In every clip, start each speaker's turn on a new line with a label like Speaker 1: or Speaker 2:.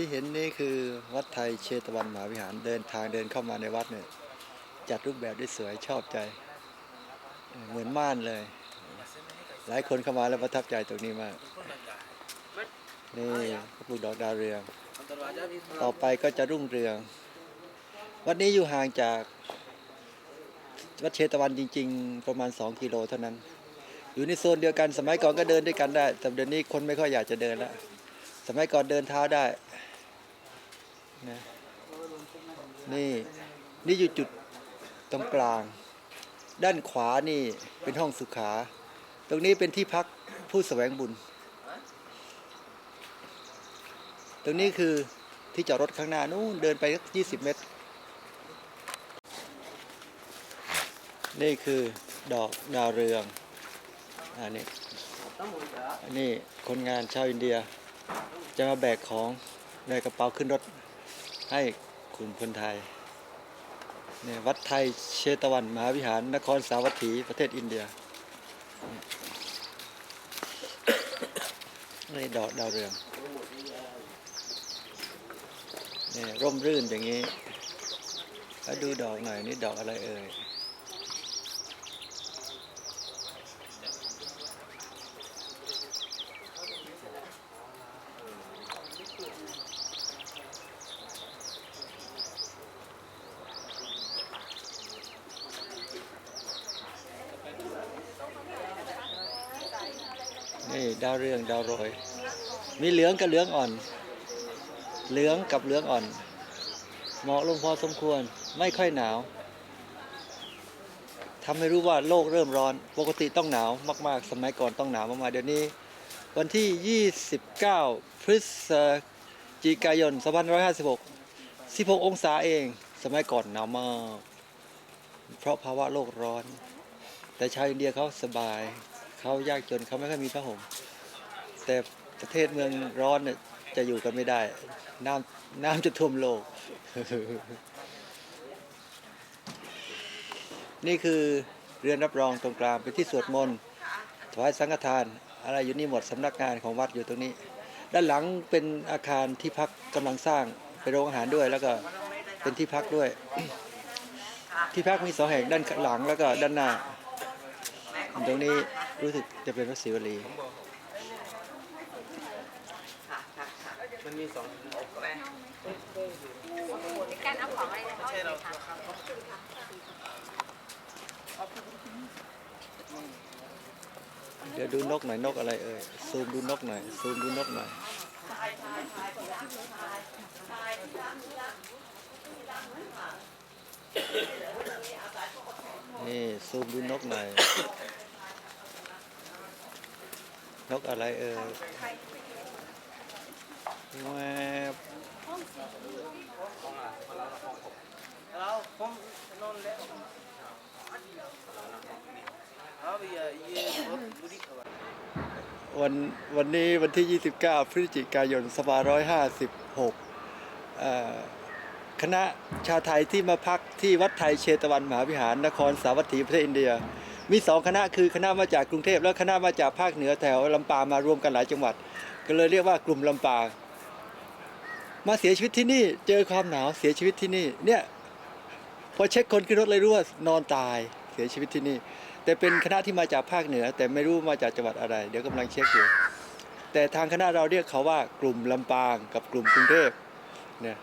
Speaker 1: ที่เห็นนี่คือวัดไทยเชตวันมหาวิหารเดินทางเดินเข้ามาในวัดเนี่ยจัดรูปแบบได้สวยชอบใจเหมือนม่านเลย หลายคนเข้ามาแล้วประทับใจตรงนี้มาก นี่พระปลูกดอกดาวเรือง ต่อไปก็จะรุ่งเรือง วัดนี้อยู่ห่างจากวัดเชตวันจริง ๆ ประมาณ 2 กิโลเท่านั้น อยู่ในโซนเดียวกันสมัยก่อนก็เดินด้วยกันได้ แต่เดี๋ยวนี้คนไม่ค่อยอยากจะเดินแล้วสมัยก่อนเดินเท้าได้ นะนี่นี่อยู่จุดตรงกลาง ด้านขวานี่เป็นห้องสุขา ตรงนี้เป็นที่พักผู้แสวงบุญ ตรงนี้คือที่จอดรถข้างหน้านู้นเดินไปสักยี่สิบเมตร นี่คือดอกดาวเรืองอันนี้อันนี้คนงานชาวอินเดีย จะมาแบกของในกระเป๋าขึ้นรถ ให้กลุ่มคนไทยเนี่ยวัดไทยเชตวัน มหาวิหาร นครสาวัตถีประเทศอินเดียนี่ดอกดาวเรืองเนี่ยร่มรื่นอย่างนี้แล้วดูดอกหน่อยนี่ดอกอะไรเอ่ยาวเรืองดาวโรย มีเหลืองกับเหลืองอ่อน เหลืองกับเหลืองอ่อน เหมาะลงพอสมควรไม่ค่อยหนาวทำให้รู้ว่าโลกเริ่มร้อน ปกติต้องหนาวมากๆ สมัยก่อนต้องหนาวมากๆ เดี๋ยวนี้ วันที่ 29 พฤศจิกายน 2556 16 องศาเอง สมัยก่อนหนาวมาก เพราะภาวะโลกร้อน แต่ชาวอินเดียเขาสบาย เขายากจนเขาไม่ค่อยมีผ้าห่ม แต่ประเทศเมืองร้อนเนี่ยจะอยู่กันไม่ได้ น้ำน้ำจะท่วมโลก นี่คือเรือนรับรองตรงกลางเป็นที่สวดมนต์ถวายสังฆทาน อะไรอยู่นี่หมดสำนักงานของวัดอยู่ตรงนี้ ด้านหลังเป็นอาคารที่พักกำลังสร้างเป็นโรงอาหารด้วย แล้วก็เป็นที่พักด้วย ที่พักมีสองแห่งด้านหลังแล้วก็ด้านหน้า ตรงนี้รู้สึกจะเป็นวัดศิวลี
Speaker 2: มันมีสอง
Speaker 3: การเอาของอะไรเข้าไปค่ะ
Speaker 1: เดี๋ยวดูนกหน่อยนกอะไรเอ่ยซูมดูนกหน่อยซูมดูนกหน่อยนี่ซูมดูนกหน่อยนกอะไรเอ่ย
Speaker 2: นวบ
Speaker 1: วันวันนี้วันที่ 29 พฤศจิกายน2556เอ่อคณะชาวไทยที่มาพักที่วัดไทยเชตวันมหาวิหารนครสาวัตถีประเทศอินเดีย มีสองคณะคือคณะมาจากกรุงเทพและคณะมาจากภาคเหนือแถวลำปางมารวมกันหลายจังหวัด ก็เลยเรียกว่ากลุ่มลำปาง มาเสียชีวิตที่นี่ เจอความหนาวเสียชีวิตที่นี่ เนี่ยพอเช็คคนขึ้นรถเลยรู้ว่านอนตายเสียชีวิตที่นี่ แต่เป็นคณะที่มาจากภาคเหนือ แต่ไม่รู้มาจากจังหวัดอะไร เดี๋ยวกำลังเช็คอยู่แต่ทางคณะเราเรียกเขาว่ากลุ่มลำปางกับกลุ่มกรุงเทพเนี่ย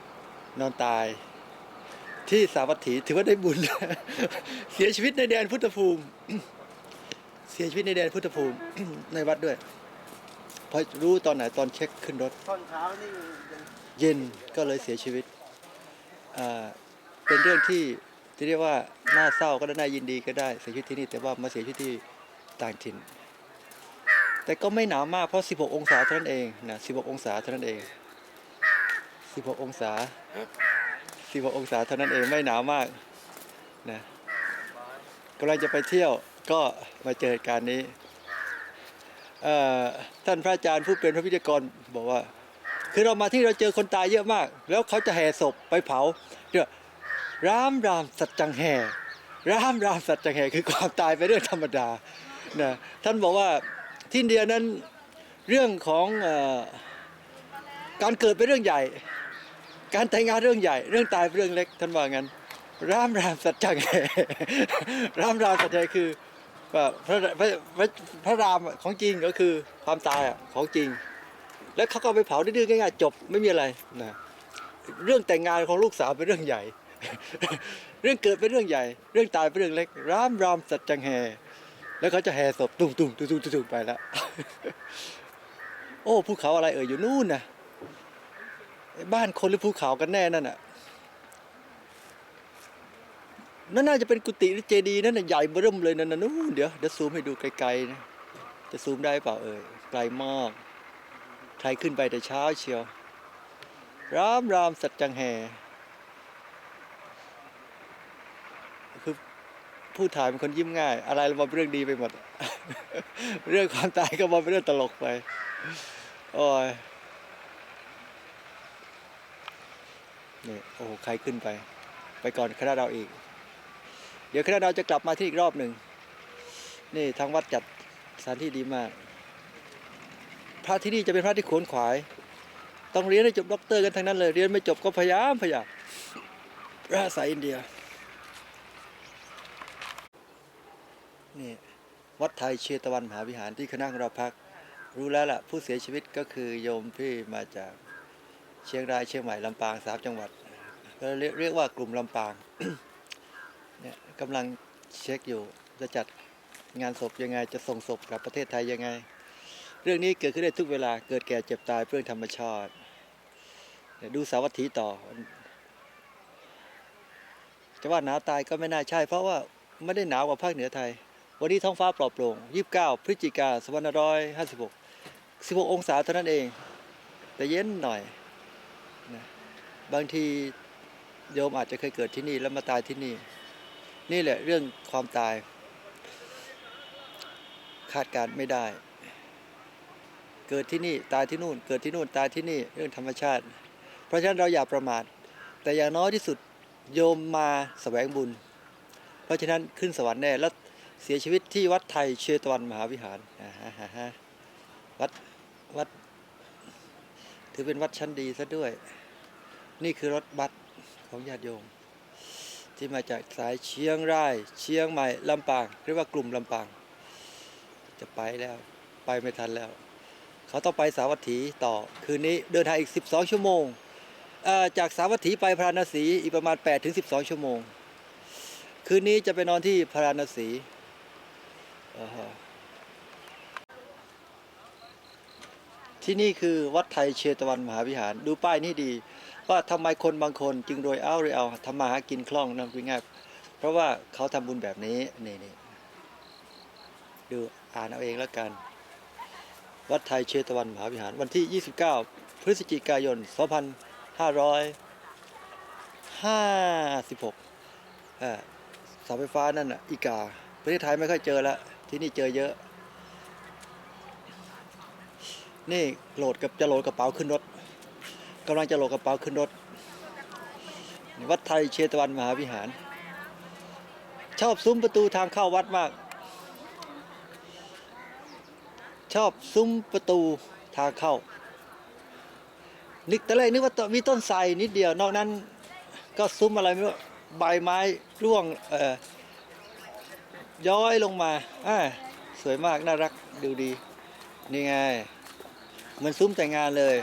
Speaker 1: นอนตายที่สาวัตถีถือว่าได้บุญ เสียชีวิตในแดนพุทธภูมิ เสียชีวิตในแดนพุทธภูมิในวัดด้วย พอรู้ตอนไหนตอนเช็คขึ้นรถ
Speaker 2: ตอนเช้านี่
Speaker 1: เย็นก็เลยเสียชีวิต เป็นเรื่องที่ที่เรียกว่าน่าเศร้าก็ได้น่ายินดีก็ได้เสียชีวิตที่นี่แต่ว่ามาเสียชีวิตที่ต่างถิ่น แต่ก็ไม่หนาวมากเพราะ 16 องศาเท่านั้นเองนะ 16 องศาเท่านั้นเอง 16 องศา 16 องศาเท่านั้นเองไม่หนาวมากนะกำลังจะไปเที่ยวก็มาเจอเหตุการณ์นี้ท่านพระอาจารย์ผู้เป็นพระวิทยากรบอกว่า คือเรามาที่เราเจอคนตายเยอะมาก แล้วเขาจะแห่ศพไปเผาเดี๋ยวรามรามสัจจังแห่รามรามสัจจังแห่คือความตายเป็นเรื่องธรรมดานะท่านบอกว่าที่อินเดียนั้นเรื่องของอการเกิดเป็นเรื่องใหญ่ การแต่งงานเรื่องใหญ่ เรื่องตายเป็นเรื่องเล็กท่านว่างั้นรามรามสัจจังแห่รามรามสัจจังคือว่าพระพระพระรามของจริงก็คือความตายอะของจริง แล้วเขาก็ไปเผาดื้อๆง่ายๆจบไม่มีอะไรนะเรื่องแต่งงานของลูกสาวเป็นเรื่องใหญ่ เรื่องเกิดเป็นเรื่องใหญ่ เรื่องตายเป็นเรื่องเล็กรามรามสัจจังแห่แล้วเขาจะแห่ศพตุ้มตุ้มตุ้มตุ้มตุ้มไปแล้วโอ้ภูเขาอะไรเอ่ยอยู่นู่นนะบ้านคนหรือภูเขากันแน่นั่นน่ะนั่นน่าจะเป็นกุฏิหรือเจดีย์นั่นน่ะใหญ่เบิ่มเลยนั่นน่ะนู่นเดี๋ยวเดี๋ยวซูมให้ดูไกลๆนะจะซูมได้เปล่าเอ่ยไกลมาก รขึ้นไปแต่เช้าเชียว รามรามสัจจังแห่คือผู้ถ่ายเป็นคนยิ้มง่าย อะไรมาเป็นเรื่องดีไปหมด เรื่องความตายก็มาเป็นเรื่องตลกไปโอ้ยนี่โอ้ใครขึ้นไป ไปก่อนคณะเราอีก เดี๋ยวคณะเราจะกลับมาที่อีกรอบหนึ่ง นี่ทางวัดจัดสถานที่ดีมาก พระที่นี่จะเป็นพระที่ขวนขวาย ต้องเรียนให้จบด็อกเตอร์กันทั้งนั้นเลย เรียนไม่จบก็พยายามพยายามพระสายอินเดีย นี่วัดไทยเชตวันมหาวิหารที่คณะของเราพัก รู้แล้วล่ะ ผู้เสียชีวิตก็คือโยมที่มาจากเชียงรายเชียงใหม่ลำปางสามจังหวัดก็เรียกเรียกว่ากลุ่มลำปางเนี่ยกำลังเช็คอยู่จะจัดงานศพยังไงจะส่งศพกลับประเทศไทยยังไง เรื่องนี้เกิดขึ้นได้ทุกเวลาเกิดแก่เจ็บตายเพื่อธรรมชาติดูสาวัตถีต่อ จะว่าหนาวตายก็ไม่น่าใช่ เพราะว่าไม่ได้หนาวกว่าภาคเหนือไทย วันนี้ท้องฟ้าปลอดโปร่ง29พฤศจิกา2556 16อยห้าสิบหกสิบหกองศาเท่านั้นเอง แต่เย็นหน่อยนะบางทีโยมอาจจะเคยเกิดที่นี่แล้วมาตายที่นี่ นี่แหละเรื่องความตาย คาดการณ์ไม่ได้ เกิดที่นี่ตายที่นู่น เกิดที่นู่นตายที่นี่เรื่องธรรมชาติ เพราะฉะนั้นเราอย่าประมาท แต่อย่างน้อยที่สุดโยมมาแสวงบุญ เพราะฉะนั้นขึ้นสวรรค์แน่แล้วเสียชีวิตที่วัดไทยเชตวันมหาวิหารวัดวัด ถือเป็นวัดชั้นดีซะด้วย นี่คือรถบัสของญาติโยม ที่มาจากสายเชียงราย เชียงใหม่ลำปางเรียกว่ากลุ่มลำปาง จะไปแล้วไปไม่ทันแล้ว เขาต้องไปสาวัตถีต่อคืนนี้เดินทางอีก 12 ชั่วโมง จากสาวัตถีไปพระนศีอีกประมาณ 8 ถึง 12 ชั่วโมง คืนนี้จะไปนอนที่พระนศีที่นี่คือวัดไทยเชตวันมหาวิหาร ดูป้ายนี่ดี ว่าทำไมคนบางคนจึงรวยเอารวยเอาทำมาหากินคล่องนั่นคือง่ายเพราะว่าเขาทำบุญแบบนี้นี่นี่ดูอ่านเอาเองแล้วกัน วัดไทยเชตวันมหาวิหาร วันที่ 29 พฤศจิกายน 2556เออเสาไฟฟ้านั่นน่ะอีกา ประเทศไทยไม่ค่อยเจอแล้วที่นี่เจอเยอะ นี่โหลดกับจะโหลดกระเป๋าขึ้นรถกำลังจะโหลดกระเป๋าขึ้นรถ วัดไทยเชตวันมหาวิหาร ชอบซุ้มประตูทางเข้าวัดมาก ชอบซุ้มประตูทางเข้า นึกแต่แรกนึกว่ามีต้นไทรนิดเดียวนอกนั้น ก็ซุ้มอะไรไม่รู้ใบไม้ร่วงเอ่อย้อยลงมาอ่าสวยมากน่ารักดูดี นี่ไง มันซุ้มแต่งงานเลย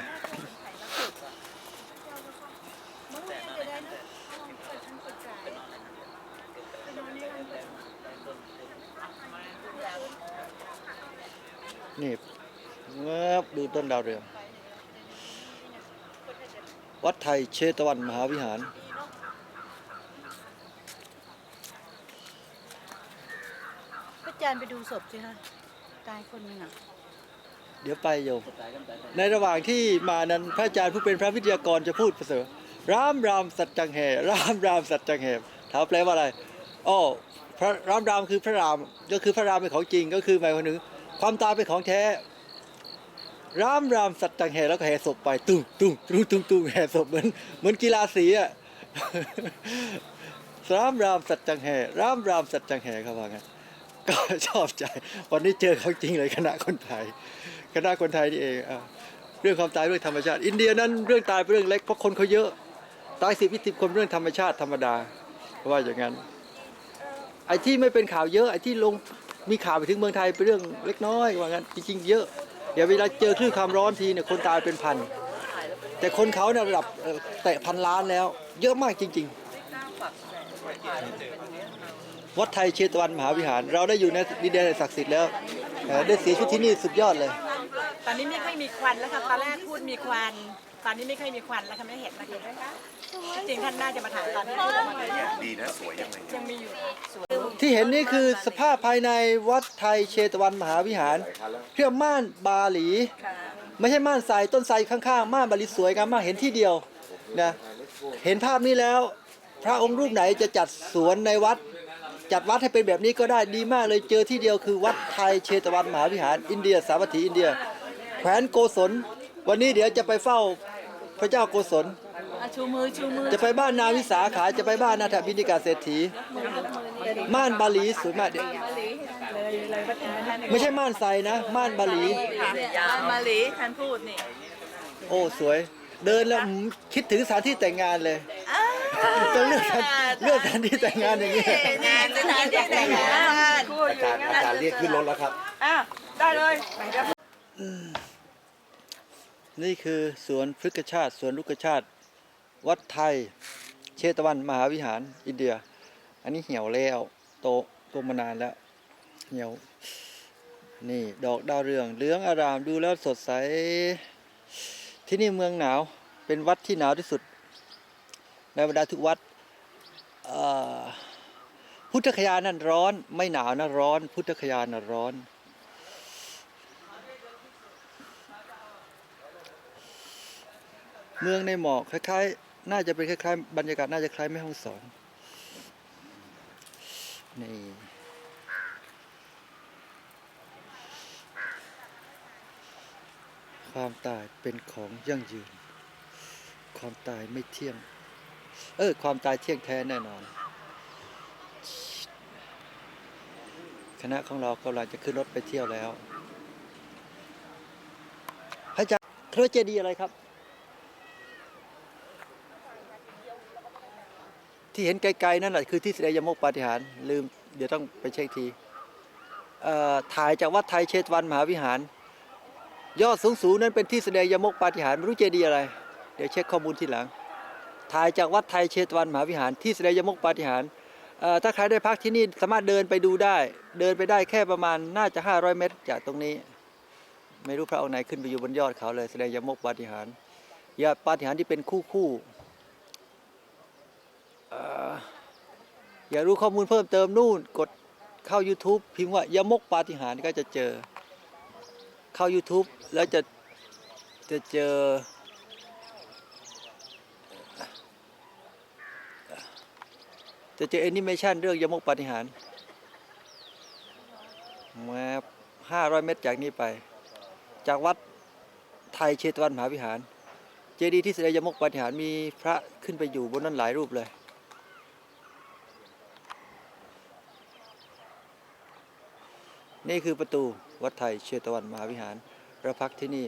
Speaker 1: นี่เงบดูต้นดาวเรือง วัดไทยเชตวันมหาวิหาร
Speaker 3: พระอาจารย์ไปดูศพสิคะตายคนหนึ่งอะ
Speaker 1: เดี๋ยวไปโยม ในระหว่างที่มานั้นพระอาจารย์ผู้เป็นพระวิทยากรจะพูดประเสริฐรามรามสัจจังแห่รามรามสัจจังแห่ถามแปลว่าอะไรอ้อพระรามรามคือพระรามก็คือพระรามเป็นของจริงก็คือหมายความถึง ความตายเป็นของแท้ รามรามสัจจังแห่แล้วก็แห่ศพไปตุ้งตุ้งตุ้งตุ้งตุ้งแห่ศพเหมือนเหมือนกีฬาสีอะรามรามสัจจังแห่รามรามสัจจังแห่เขาว่าไงก็ชอบใจ วันนี้เจอเขาจริงเลยคณะคนไทย คณะคนไทยนี่เองอเรื่องความตายเรื่องธรรมชาติ อินเดียนั้นเรื่องตายเป็นเรื่องเล็กเพราะคนเขาเยอะ ตายสิบยี่สิบคนเรื่องธรรมชาติธรรมดาเพราะว่าอย่างนั้น ไอ้ที่ไม่เป็นข่าวเยอะไอ้ที่ลง มีข่าวไปถึงเมืองไทยเป็นเรื่องเล็กน้อยว่างั้นจริงๆเยอะ เดี๋ยวเวลาเจอคลื่นความร้อนทีเนี่ยคนตายเป็นพัน แต่คนเขาเนี่ยระดับแตะพันล้านแล้ว เยอะมากจริง ๆ วัดไทยเชตวันมหาวิหาร เราได้อยู่ในดินแดนศักดิ์สิทธิ์แล้ว ได้เสียชีวิตที่นี่สุดยอดเลย
Speaker 4: ตอนนี้ไม่ค่อยมีควันแล้วค่ะตอนแรกพูดมีควัน ตอนนี้ไม่ค่อยมีควันแล้วค่ะไม่เห็นนะคะจริงๆท่านน่าจะมาถามตอนนี้
Speaker 5: ดีนะสวยยังไง
Speaker 4: ยังมีอยู่สวย
Speaker 1: ที่เห็นนี่คือสภาพภายในวัดไทยเชตวันมหาวิหารเรียกม่านบาหลี ไม่ใช่ม่านทรายต้นไทรข้างๆม่านบาหลีสวยงามมากเห็นที่เดียวนะเห็นภาพนี้แล้ว พระองค์รูปไหนจะจัดสวนในวัด จัดวัดให้เป็นแบบนี้ก็ได้ดีมากเลยเจอที่เดียวคือวัดไทยเชตวันมหาวิหาร อินเดีย สาวัตถีอินเดีย แขวนโกศลวันนี้เดี๋ยวจะไปเฝ้า พระเจ้าโกศล
Speaker 4: ชูมือชูมือ
Speaker 1: จะไปบ้านนาวิสาขาจะไปบ้านนาถบินิกาเศรษฐี ม่านบาหลีสวยมากเดี๋ยว
Speaker 4: เลยเลยวัดท่าน
Speaker 1: ไม่ใช่ม่านใสนะ ม่านบาหลี
Speaker 4: ค่ะมาลีท่านพูดนี่
Speaker 1: โอ้สวย เดินแล้วอืมคิดถึงสถานที่แต่งงานเลยจะเลือกสถานเลือกสถานที่แต่งงานอย่างนี้
Speaker 4: งานสถานที่แต่งงานพูด
Speaker 5: อาจารย์อาจารย์เรียกขึ้นรถแล้วครับ
Speaker 4: อ้าวได้เลยเดี๋ยว
Speaker 1: นี่คือสวนพฤกษชาติสวนลูกชาติ วัดไทย เชตวันมหาวิหารอินเดีย อันนี้เหี่ยวแล้วโตโตมานานแล้ว เหี่ยว นี่ดอกดาวเรืองเหลืองอารามดูแล้วสดใส ที่นี่เมืองหนาวเป็นวัดที่หนาวที่สุด ในบรรดาทุกวัดพุทธคยานั่นร้อน ไม่หนาวนะร้อน พุทธคยาน่ะร้อน เมืองในหมอกคล้ายๆ น่าจะเป็นคล้ายๆ บรรยากาศน่าจะคล้ายแม่ห้องสอนนี่ความตายเป็นของยั่งยืน ความตายไม่เที่ยง เออ ความตายเที่ยงแท้แน่นอน คณะของเรากำลังจะขึ้นรถไปเที่ยวแล้วพระอาจารย์พระเจดีย์อะไรครับ ที่เห็นไกลๆนั่นแหละคือที่แสดงยมกปาฏิหารลืมเดี๋ยวต้องไปเช็คทีถ่ายจากวัดไทยเชตวันมหาวิหาร ยอดสูงๆนั้นเป็นที่แสดงยมกปาฏิหารไม่รู้เจดีย์อะไร เดี๋ยวเช็คข้อมูลทีหลัง ถ่ายจากวัดไทยเชตวันมหาวิหาร ที่แสดงยมกปาฏิหารถ้าใครได้พักที่นี่สามารถเดินไปดูได้ เดินไปได้แค่ประมาณน่าจะ 500 เมตร จากตรงนี้ ไม่รู้พระองค์ไหนขึ้นไปอยู่บนยอดเขาเลยแสดงยมกปาฏิหารยาปาฏิหารที่เป็นคู่คู่ อยากรู้ข้อมูลเพิ่มเติมนู่นกดเข้า YouTube พิมพ์ว่ายมกปาฏิหารย์ก็จะเจอ เข้า YouTube แล้วจะจะเจอ จะเจอแอนิเมชันเรื่องยมกปาฏิหารย์มา500เมตรจากนี้ไป จากวัดไทยเชตวันมหาวิหาร เจดีย์ที่แสดงยมกปาฏิหารย์มีพระขึ้นไปอยู่บนนั้นหลายรูปเลย นี่คือประตูวัดไทยเชตวันมหาวิหารเราพักที่นี่